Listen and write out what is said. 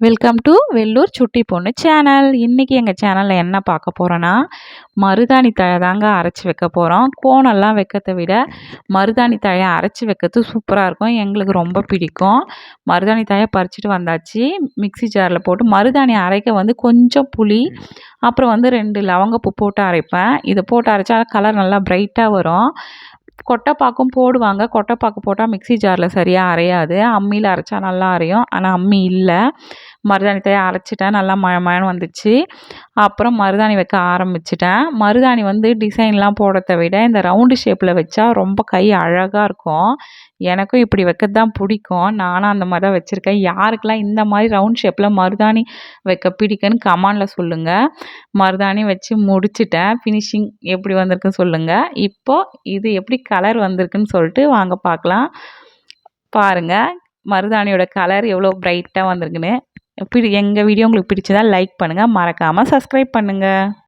Welcome to Vellur சுட்டி பொண்ணு channel இன்றைக்கி எங்கள் சேனலில் என்ன பார்க்க போகிறோன்னா மருதாணி தழை தாங்க அரைச்சி வைக்க போகிறோம் கோணெல்லாம் வைக்கிறத விட மருதாணி தழையை அரைச்சி வைக்கிறது சூப்பராக இருக்கும். எங்களுக்கு ரொம்ப பிடிக்கும். மருதாணி தழையை பறிச்சிட்டு வந்தாச்சு. மிக்ஸி ஜாரில் போட்டு மருதாணி அரைக்க வந்து கொஞ்சம் புளி அப்புறம் வந்து ரெண்டு லவங்கப்பூ போட்டு அரைப்பேன். இதை போட்டு அரைச்சா கலர் நல்லா பிரைட்டாக வரும். கொட்டைப்பாக்கும் போடுவாங்க. கொட்டைப்பாக்கு போட்டால் மிக்ஸி ஜாரில் சரியாக அரையாது. அம்மியில் அரைச்சா நல்லா அரையும். ஆனால் அம்மி இல்லை. மருதாணி தழையை அரைச்சிட்டேன். நல்லா மழ மழன்னு வந்துச்சு. அப்புறம் மருதாணி வைக்க ஆரம்பிச்சிட்டேன். மருதாணி வந்து டிசைன்லாம் போடுறத விட இந்த ரவுண்டு ஷேப்பில் வச்சா ரொம்ப கை அழகாக இருக்கும். எனக்கும் இப்படி வைக்கிறது தான் பிடிக்கும். நானும் அந்த மாதிரி தான் வச்சுருக்கேன். யாருக்கெல்லாம் இந்த மாதிரி ரவுண்ட் ஷேப்பில் மருதாணி வைக்க பிடிக்குன்னு கமாண்டில் சொல்லுங்கள் மருதாணி வச்சு முடிச்சிட்டேன். ஃபினிஷிங் எப்படி வந்திருக்குன்னு சொல்லுங்கள் இப்போது இது எப்படி கலர் வந்திருக்குன்னு சொல்லிட்டு வாங்க பார்க்கலாம். பாருங்கள் மருதாணியோட கலர் எவ்வளோ ப்ரைட்டாக வந்திருக்குன்னு. பிடி எங்கள் வீடியோ உங்களுக்கு பிடிச்சதா லைக் பண்ணுங்கள் மறக்காமல் சப்ஸ்கிரைப் பண்ணுங்கள்